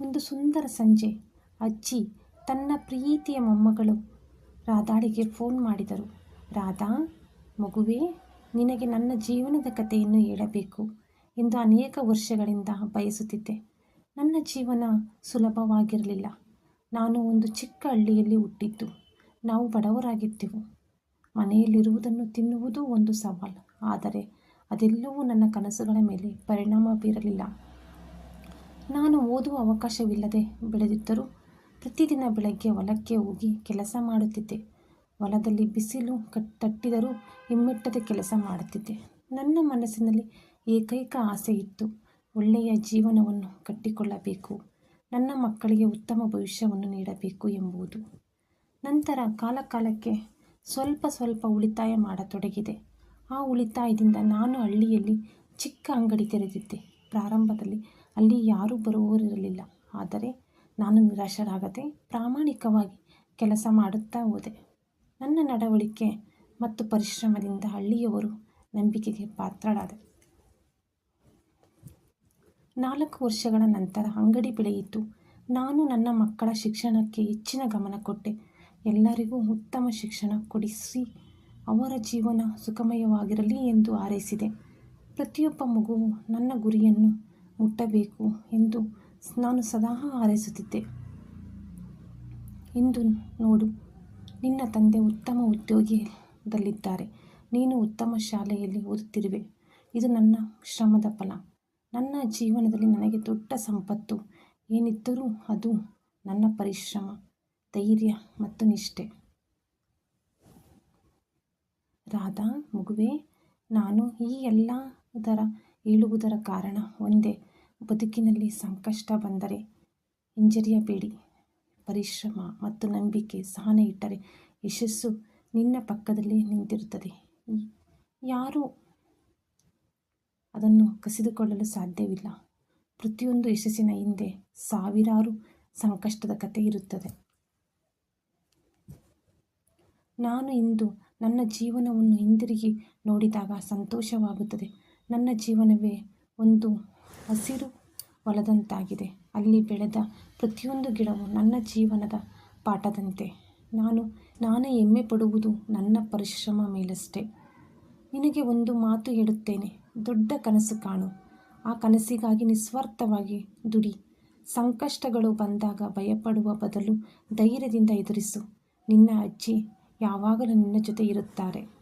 ಒಂದು ಸುಂದರ ಸಂಜೆ. ಅಜ್ಜಿ ತನ್ನ ಪ್ರೀತಿಯ ಮೊಮ್ಮಗಳು ರಾಧಾಳಿಗೆ ಫೋನ್ ಮಾಡಿದರು. ರಾಧಾ, ಮಗುವೇ, ನಿನಗೆ ನನ್ನ ಜೀವನದ ಕಥೆಯನ್ನು ಹೇಳಬೇಕು ಎಂದು ಅನೇಕ ವರ್ಷಗಳಿಂದ ಬಯಸುತ್ತಿದ್ದೆ. ನನ್ನ ಜೀವನ ಸುಲಭವಾಗಿರಲಿಲ್ಲ. ನಾನು ಒಂದು ಚಿಕ್ಕ ಹಳ್ಳಿಯಲ್ಲಿ ಹುಟ್ಟಿದ್ದು. ನಾವು ಬಡವರಾಗಿದ್ದೆವು. ಮನೆಯಲ್ಲಿರುವುದನ್ನು ತಿನ್ನುವುದು ಒಂದು ಸವಾಲು. ಆದರೆ ಅದೆಲ್ಲವೂ ನನ್ನ ಕನಸುಗಳ ಮೇಲೆ ಪರಿಣಾಮ ಬೀರಲಿಲ್ಲ. ನಾನು ಓದುವ ಅವಕಾಶವಿಲ್ಲದೆ ಬೆಳೆದಿದ್ದರೂ ಪ್ರತಿದಿನ ಬೆಳಗ್ಗೆ ಹೊಲಕ್ಕೆ ಹೋಗಿ ಕೆಲಸ ಮಾಡುತ್ತಿದ್ದೆ. ಹೊಲದಲ್ಲಿ ಬಿಸಿಲು ಕಟ್, ತಟ್ಟಿದರೂ ಹಿಮ್ಮೆಟ್ಟದೆ ಕೆಲಸ ಮಾಡುತ್ತಿದ್ದೆ. ನನ್ನ ಮನಸ್ಸಿನಲ್ಲಿ ಏಕೈಕ ಆಸೆ ಇತ್ತು ಒಳ್ಳೆಯ ಜೀವನವನ್ನು ಕಟ್ಟಿಕೊಳ್ಳಬೇಕು, ನನ್ನ ಮಕ್ಕಳಿಗೆ ಉತ್ತಮ ಭವಿಷ್ಯವನ್ನು ನೀಡಬೇಕು ಎಂಬುದು. ನಂತರ ಕಾಲಕಾಲಕ್ಕೆ ಸ್ವಲ್ಪ ಸ್ವಲ್ಪ ಉಳಿತಾಯ ಮಾಡತೊಡಗಿದೆ. ಆ ಉಳಿತಾಯದಿಂದ ನಾನು ಹಳ್ಳಿಯಲ್ಲಿ ಚಿಕ್ಕ ಅಂಗಡಿ ತೆರೆದಿದ್ದೆ. ಪ್ರಾರಂಭದಲ್ಲಿ ಅಲ್ಲಿ ಯಾರೂ ಬರುವವರಿರಲಿಲ್ಲ ಆದರೆ ನಾನು ನಿರಾಶರಾಗದೆ ಪ್ರಾಮಾಣಿಕವಾಗಿ ಕೆಲಸ ಮಾಡುತ್ತಾ ಹೋದೆ. ನನ್ನ ನಡವಳಿಕೆ ಮತ್ತು ಪರಿಶ್ರಮದಿಂದ ಹಳ್ಳಿಯವರು ನಂಬಿಕೆಗೆ ಪಾತ್ರರಾದೆ. ನಾಲ್ಕು ವರ್ಷಗಳ ನಂತರ ಅಂಗಡಿ ಬೆಳೆಯಿತು. ನಾನು ನನ್ನ ಮಕ್ಕಳ ಶಿಕ್ಷಣಕ್ಕೆ ಹೆಚ್ಚಿನ ಗಮನ ಕೊಟ್ಟೆ. ಎಲ್ಲರಿಗೂ ಉತ್ತಮ ಶಿಕ್ಷಣ ಕೊಡಿಸಿ ಅವರ ಜೀವನ ಸುಖಮಯವಾಗಿರಲಿ ಎಂದು ಹಾರೈಸಿದೆ. ಪ್ರತಿಯೊಬ್ಬ ಮಗುವು ನನ್ನ ಗುರಿಯನ್ನು ಮುಟ್ಟಬೇಕು ಎಂದು ನಾನು ಸದಾ ಹಾರೈಸುತ್ತಿದ್ದೆ. ಇಂದು ನೋಡು, ನಿನ್ನ ತಂದೆ ಉತ್ತಮ ಉದ್ಯೋಗದಲ್ಲಿದ್ದಾರೆ ನೀನು ಉತ್ತಮ ಶಾಲೆಯಲ್ಲಿ ಓದುತ್ತಿರುವೆ. ಇದು ನನ್ನ ಶ್ರಮದ ಫಲ. ನನ್ನ ಜೀವನದಲ್ಲಿ ನನಗೆ ದೊಡ್ಡ ಸಂಪತ್ತು. ಏನಿದ್ದರೂ ಅದು ನನ್ನ ಪರಿಶ್ರಮ, ಧೈರ್ಯ ಮತ್ತು ನಿಷ್ಠೆ. ರಾಧಾ, ಮಗುವೆ, ನಾನು ಈ ಎಲ್ಲದರ ಹೇಳುವುದರ ಕಾರಣ ಒಂದೇ. ಬದುಕಿನಲ್ಲಿ ಸಂಕಷ್ಟ ಬಂದರೆ ಹಿಂಜರಿಯಬೇಡಿ ಪರಿಶ್ರಮ ಮತ್ತು ನಂಬಿಕೆ ಸಹನೆ ಇಟ್ಟರೆ ಯಶಸ್ಸು ನಿನ್ನ ಪಕ್ಕದಲ್ಲಿ ನಿಂತಿರುತ್ತದೆ. ಯಾರೂ ಅದನ್ನು ಕಸಿದುಕೊಳ್ಳಲು ಸಾಧ್ಯವಿಲ್ಲ. ಪ್ರತಿಯೊಂದು ಯಶಸ್ಸಿನ ಹಿಂದೆ ಸಾವಿರಾರು ಸಂಕಷ್ಟದ ಕಥೆ ಇರುತ್ತದೆ. ನಾನು ಇಂದು ನನ್ನ ಜೀವನವನ್ನು ಹಿಂದಿರುಗಿ ನೋಡಿದಾಗ ಸಂತೋಷವಾಗುತ್ತದೆ. ನನ್ನ ಜೀವನವೇ ಒಂದು ಹಸಿರು ಹೊಲದಂತಾಗಿದೆ. ಅಲ್ಲಿ ಬೆಳೆದ ಪ್ರತಿಯೊಂದು ಗಿಡವು ನನ್ನ ಜೀವನದ ಪಾಠದಂತೆ. ನಾನು, ನಾನೇ ಹೆಮ್ಮೆ ಪಡುವುದು ನನ್ನ ಪರಿಶ್ರಮ ಮೇಲಷ್ಟೇ. ನಿನಗೆ ಒಂದು ಮಾತು ಹೇಳುತ್ತೇನೆ, ದೊಡ್ಡ ಕನಸು ಕಾಣು. ಆ ಕನಸಿಗಾಗಿ ನಿಸ್ವಾರ್ಥವಾಗಿ ದುಡಿ. ಸಂಕಷ್ಟಗಳು ಬಂದಾಗ ಭಯಪಡುವ ಬದಲು ಧೈರ್ಯದಿಂದ ಎದುರಿಸು. ನಿನ್ನ ಅಜ್ಜಿ ಯಾವಾಗಲೂ ನಿನ್ನ ಜೊತೆ ಇರುತ್ತಾರೆ.